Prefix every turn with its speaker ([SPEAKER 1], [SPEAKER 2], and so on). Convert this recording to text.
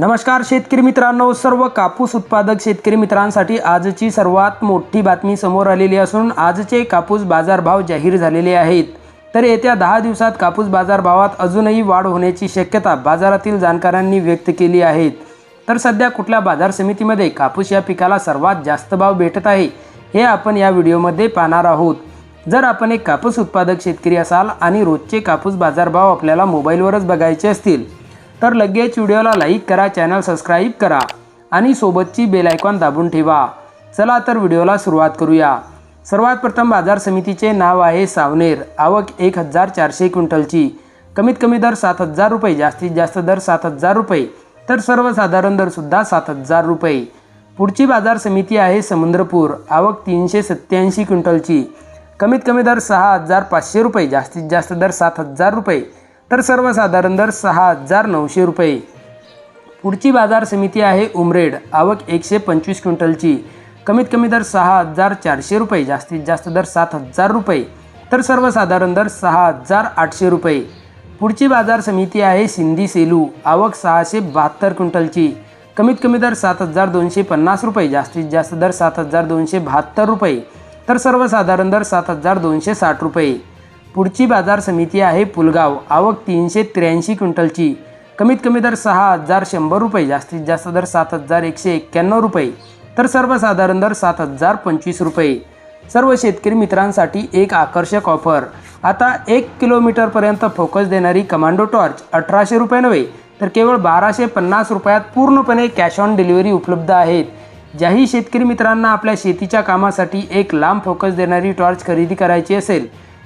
[SPEAKER 1] नमस्कार शेतकरी मित्रांनो सर्व कापूस उत्पादक शेतकरी मित्रांसाठी आजची सर्वात मोठी बातमी समोर आलेली असून आजचे कापूस बाजारभाव जाहीर झालेले आहेत. तर येत्या दहा दिवसात कापूस बाजारभावात अजूनही वाढ होण्याची शक्यता बाजारातील जाणकारांनी व्यक्त केली आहेत तर सध्या कुठल्या बाजार समितीमध्ये कापूस या पिकाला सर्वात जास्त भाव भेटत आहे हे आपण या व्हिडिओमध्ये पाहणार आहोत. जर आपण एक कापूस उत्पादक शेतकरी असाल आणि रोजचे कापूस बाजारभाव आपल्याला मोबाईलवरच बघायचे असतील तर लगेच व्हिडिओला लाईक करा चॅनल सबस्क्राईब करा आणि सोबतची बेल आयकॉन दाबून ठेवा. चला तर व्हिडिओला सुरुवात करूया. सर्वात प्रथम बाजार समितीचे नाव आहे सावनेर. आवक एक हजार चारशे क्विंटलची. कमीत कमी दर सात हजार रुपये जास्तीत जास्त दर सात हजार रुपये तर सर्वसाधारण दरसुद्धा सात हजार रुपये. पुढची बाजार समिती आहे समुद्रपूर. आवक तीनशे सत्त्याऐंशी क्विंटलची. कमीत कमी दर सहा हजार पाचशे रुपये जास्तीत जास्त दर सात हजार रुपये तर सर्वसाधारण दर सहा हजार नऊशे रुपये. पुढची बाजार समिती आहे उमरेड. आवक एकशे पंचवीस क्विंटलची. कमीत कमी दर सहा हजार चारशे रुपये. जास्तीत जास्त दर सात हजार रुपये. तर सर्वसाधारण दर सहा हजार आठशे रुपये. पुढची बाजार समिती आहे सिंधी सेलू. आवक सहाशे बहात्तर क्विंटलची. कमीत कमी दर सात हजार दोनशे पन्नास रुपये. जास्तीत जास्त दर सात हजार दोनशे बहात्तर रुपये. तर सर्वसाधारण दर सात हजार दोनशे साठ रुपये. पुढची बाजार समिती आहे पुलगाव. आवक तीनशे त्र्याऐंशी क्विंटलची. कमीत कमी दर सहा हजार शंभर रुपये जास्तीत जास्त दर सात हजार एकशे एक्क्याण्णव रुपये तर सर्वसाधारण दर सात हजार पंचवीस रुपये. सर्व शेतकरी मित्रांसाठी एक आकर्षक ऑफर. आता एक किलोमीटरपर्यंत फोकस देणारी कमांडो टॉर्च अठराशे रुपये नव्हे तर केवळ बाराशे पन्नास रुपयात पूर्णपणे कॅश ऑन डिलिव्हरी उपलब्ध आहेत. ज्याही शेतकरी मित्रांना आपल्या शेतीच्या कामासाठी एक लांब फोकस देणारी टॉर्च खरेदी करायची असेल